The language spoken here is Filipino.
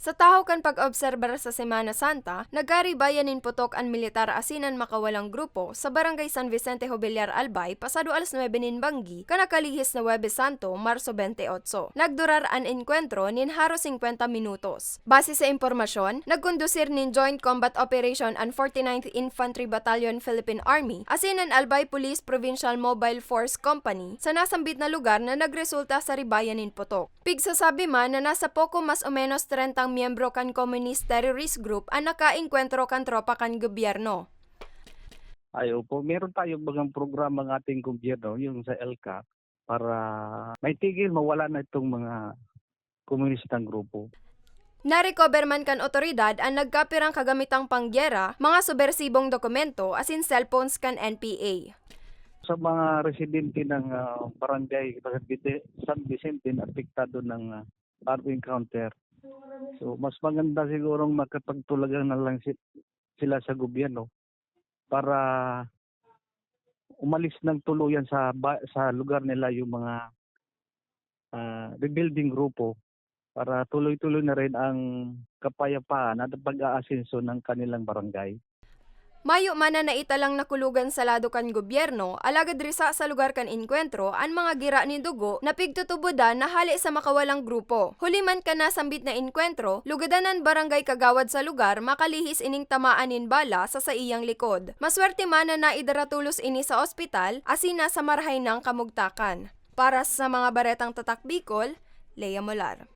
Sa taho kan pag-obserbar sa Semana Santa, nagari bayanin putok ang militar asinan makawalang grupo sa barangay San Vicente Jobillar Albay pasado alas 9 nin Banggi, kanakalihis na Webes Santo, Marso 28. Nagdurar an enkwentro nin haro 50 minutos. Base sa impormasyon, nagkondusir nin Joint Combat Operation ang 49th Infantry Battalion Philippine Army asinan Albay Police Provincial Mobile Force Company sa nasambit na lugar na nagresulta sa ribayanin putok. Pigsasabi man na nasa poko mas o menos 30 miyembro kan communist terrorist group ang nakaengkwentro kan tropa kan gobyerno. Ay, opo. Meron tayong bagang programa ng ating gobyerno, yung sa ELCA, para may tigil, mawala na itong mga komunistang grupo. Narecover man kan otoridad ang nagkapirang kagamitang pangyera, mga subversibong dokumento asin cellphones kan NPA. Sa mga residente ng ah, barangay San Vicente- San Vicente na apektado ng uh, armed encounter, so mas maganda sigurong makapagtulagan na lang si- sila sa gobyerno para umalis ng tuluyan sa sa lugar nila yung mga ah, rebuilding grupo para tuloy-tuloy na rin ang kapayapaan at pag-aasenso ng kanilang barangay. Mayo man na naitalang nakulugan sa lado kan gobyerno, alagad risa sa lugar kan inkwentro ang mga gira ni dugo na pigtutubodan na hali sa makawalang grupo. Huli man ka nasambit na inkwentro, lugadanan barangay kagawad sa lugar makalihis ining tamaan nin bala sa sa iyang likod. Maswerte man na naidaratulos ini sa ospital asina sa marhay ng kamugtakan. Para sa mga baretang tatak Bicol, Lea Molar.